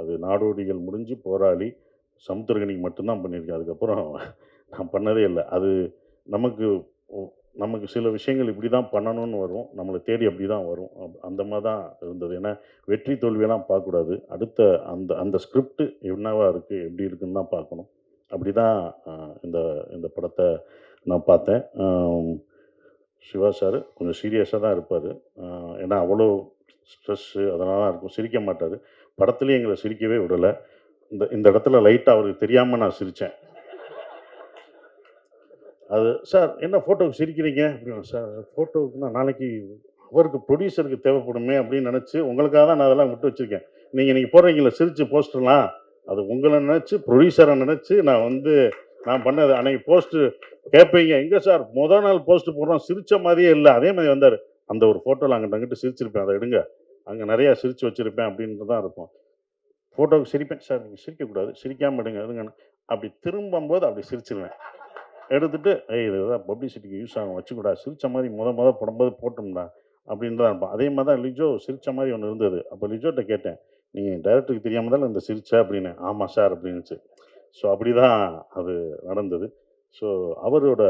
அது நாடோடிகள் முடிஞ்சு போராளி சமுத்திரகனிக்கு மட்டும்தான் பண்ணியிருக்கேன். அதுக்கப்புறம் நான் பண்ணதே இல்லை. அது நமக்கு நமக்கு சில விஷயங்கள் இப்படி தான் பண்ணணும்னு வரும். நம்மளை தேடி அப்படி தான் வரும் அந்த மாதிரி தான் இருந்தது. ஏன்னா வெற்றி தோல்வியெல்லாம் பார்க்கக்கூடாது. அடுத்த அந்த அந்த ஸ்கிரிப்ட் என்னவா இருக்குது எப்படி இருக்குன்னு தான் பார்க்கணும். அப்படி தான் இந்த இந்த படத்தை நான் பார்த்தேன். சிவா சார் கொஞ்சம் சீரியஸாக தான் இருப்பார். ஏன்னா அவ்வளோ ஸ்ட்ரெஸ்ஸு அதனால இருக்கும். சிரிக்க மாட்டார். படத்துலேயும் எங்களை சிரிக்கவே விடலை. இந்த இந்த இடத்துல லைட்டாக அவருக்கு தெரியாமல் நான் சிரித்தேன் அது சார் என்ன ஃபோட்டோவுக்கு சிரிக்கிறீங்க? அப்படின்னு சார் ஃபோட்டோவுக்கு தான் நாளைக்கு அவருக்கு ப்ரொடியூசருக்கு தேவைப்படுமே அப்படின்னு நினச்சி உங்களுக்காக தான் நான் அதெல்லாம் விட்டு வச்சுருக்கேன். நீங்கள் நீங்கள் போடுறீங்களா சிரித்து போஸ்டர்லாம் அது உங்களை நினச்சி ப்ரொடியூசரை நினச்சி நான் வந்து நான் பண்ணது அன்னைக்கு போஸ்ட்டு கேட்பீங்க எங்கே சார்? முதல் நாள் போஸ்ட்டு போடுறோம். சிரித்த மாதிரியே இல்லை. அதே மாதிரி வந்தார். அந்த ஒரு ஃபோட்டோவில் அங்கிட்ட அங்கிட்டு சிரிச்சிருப்பேன். அதை எடுங்க. அங்கே நிறையா சிரித்து வச்சுருப்பேன் அப்படின்ட்டு தான் இருக்கும். ஃபோட்டோவுக்கு சிரிப்பேன். சார் நீங்கள் சிரிக்கக்கூடாது. சிரிக்காமல் எடுங்க. எடுங்கன்னு அப்படி திரும்பும்போது அப்படி சிரிச்சிருவேன். எடுத்துட்டு ஏய் இதுதான் பப்ளிசிட்டிக்கு யூஸ் ஆகும் வச்சுக்கூடா. சிரிச்ச மாதிரி முத முத போடும்போது போட்டோம்டா. அப்படின்னு தான் இருப்பான். அதே மாதிரி தான் லிஜோ சிரிச்ச மாதிரி ஒன்று இருந்தது. அப்போ லிஜோட்ட கேட்டேன். நீ டைரக்டருக்கு தெரியாமல் தான் இந்த சிரிச்ச? அப்படின்னு. ஆமாம் சார். அப்படின்னுச்சு. ஸோ அப்படி தான் அது நடந்தது. ஸோ அவரோட